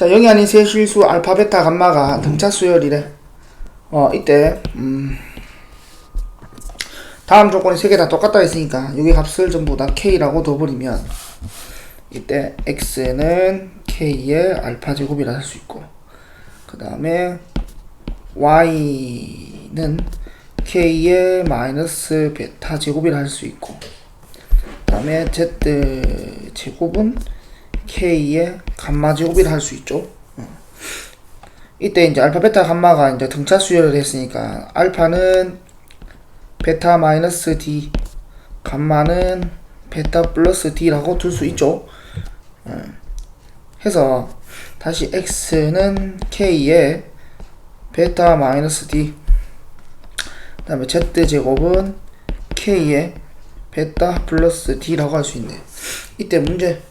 자, 영이 아닌 세 실수 알파, 베타, 감마가 등차 수열이래. 어, 이때, 음, 다음 조건이 세 개 다 똑같다 했으니까, 여기 값을 전부 다 K라고 둬버리면, 이때 X는 K의 알파 제곱이라 할 수 있고, 그 다음에 Y는 K의 마이너스 베타 제곱이라 할 수 있고, 그 다음에 Z 제곱은 K의 감마 제곱이라 할 수 있죠. 어. 이때 이제 알파, 베타, 감마가 이제 등차 수열을 했으니까 알파는 베타 마이너스 D, 감마는 베타 플러스 D라고 둘 수 있죠. 어. 해서 다시 X는 K의 베타 마이너스 D, 그 다음에 Z 제곱은 K의 베타 플러스 D라고 할 수 있네. 이때 문제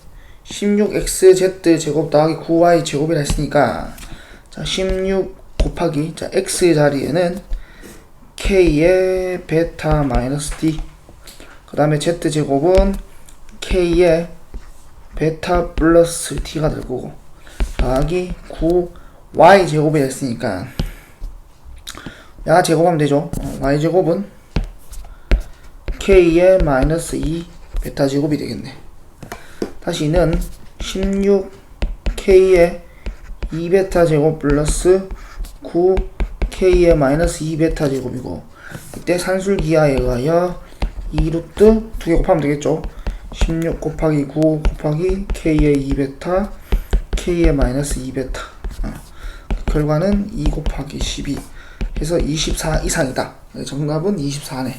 16xz 제곱 더하기 9y 제곱이라 했으니까 자, 16 곱하기 자, x 자리에는 k의 베타 마이너스 d. 그 다음에 z 제곱은 k의 베타 플러스 t가 될 거고 더하기 9y 제곱이 됐으니까 야 제곱하면 되죠? 어, y 제곱은 k의 마이너스 2 베타 제곱이 되겠네 다시는 16k의 2베타 제곱 플러스 9k의 마이너스 2베타 제곱이고 이때 산술기하에 의하여 2루트 두개 곱하면 되겠죠? 16 곱하기 9 곱하기 k의 2베타 k의 마이너스 2베타. 어. 결과는 2 곱하기 12 해서 24 이상이다. 정답은 24네